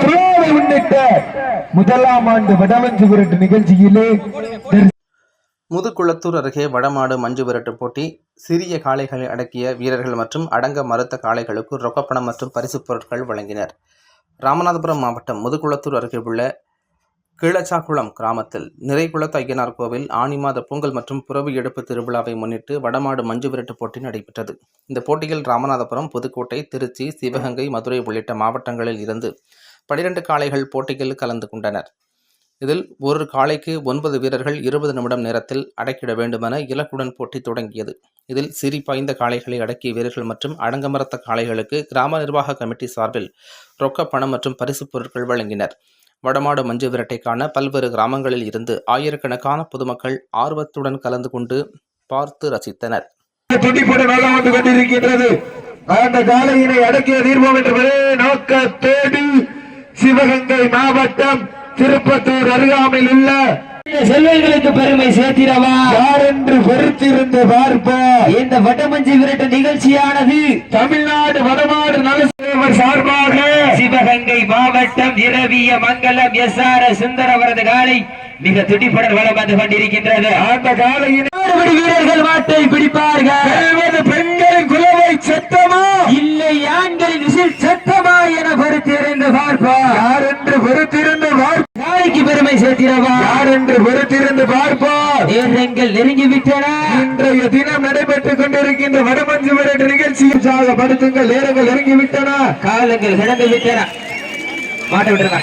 மாவட்ட முதலாம் ஆண்டு வடவஞ்சி விரட்டு நிகழ்ச்சியிலே முதுகுளத்தூர் அருகே வடமாடு மஞ்சு விரட்டு போட்டி சிறிய காளைகளை அடக்கிய வீரர்கள் மற்றும் அடங்க மறுத்த காளைகளுக்கு ரொக்கப்பணம் மற்றும் பரிசுப் பொருட்கள் வழங்கினர். ராமநாதபுரம் மாவட்டம் முதுகுளத்தூர் அருகே உள்ள கீழச்சாக்குளம் கிராமத்தில் நிறைகுளத்து ஐயனார் கோவில் ஆனி மாத பொங்கல் மற்றும் புறவு எடுப்பு திருவிழாவை முன்னிட்டு வடமாடு மஞ்சு விரட்டு போட்டி நடைபெற்றது. இந்த போட்டியில் ராமநாதபுரம் புதுக்கோட்டை திருச்சி சிவகங்கை மதுரை உள்ளிட்ட மாவட்டங்களில் இருந்து பனிரெண்டு காளைகள் போட்டியில் கலந்து கொண்டனர். இதில் ஒரு காளைக்கு ஒன்பது வீரர்கள் இருபது நிமிடம் நேரத்தில் அடக்கிட வேண்டுமென இலக்குடன் போட்டி தொடங்கியது. இதில் சிரி பாய்ந்த காளைகளை அடக்கிய வீரர்கள் மற்றும் அடங்கமரத்த காளைகளுக்கு கிராம நிர்வாக கமிட்டி சார்பில் ரொக்க பணம் மற்றும் பரிசுப் பொருட்கள் வழங்கினர். வடமாடு மஞ்சு விரட்டை காண பல்வேறு கிராமங்களில் இருந்து ஆயிரக்கணக்கான பொதுமக்கள் ஆர்வத்துடன் கலந்து கொண்டு பார்த்து ரசித்தனர். அந்த காலையினை அடக்கிய தீர்மானம் என்று சிவகங்கை மாவட்டம் திருப்பத்தூர் அருகாமையில் உள்ள செல்வங்களுக்கு பெருமை சேர்த்திடவா? யார் என்று பொறுத்திருந்து பார்ப்போம். இந்த வடமஞ்சி விரட்டு நிகழ்ச்சியானது தமிழ்நாடு வடமாடு நலசேவர் சார்பாக சிவகங்கை மாவட்டம் இரவிய மங்கலம் எஸ் ஆர் சுந்தர அவரது காலை மிக துடிப்புடன் வளம் வந்து கொண்டிருக்கின்றது. அந்த ஆறுபடி வீரர்கள் மாட்டை பிடிப்பார்கள். பெண்களின் குலவை சத்தமா? இல்லை ஆண்களின் விசில் சத்தமா? பொறுத்திருந்து பார்ப்போம் யார் என்று பொறுத்திருந்து பார்ப்போம் காலைக்கு பெருமை சேர்த்திடவா? யார் என்று பொறுத்திருந்து பார்ப்போம் நேரங்கள் நெருங்கி விட்டன. இன்றைய தினம் நடைபெற்றுக் கொண்டிருக்கின்ற வடமஞ்சு விரட்டு நிகழ்ச்சியில் உற்சாகப்படுத்துங்கள் நேரங்கள் இறங்கிவிட்டன காலங்கள் கடந்து விட்டன. மாட்ட விட்டுருங்க.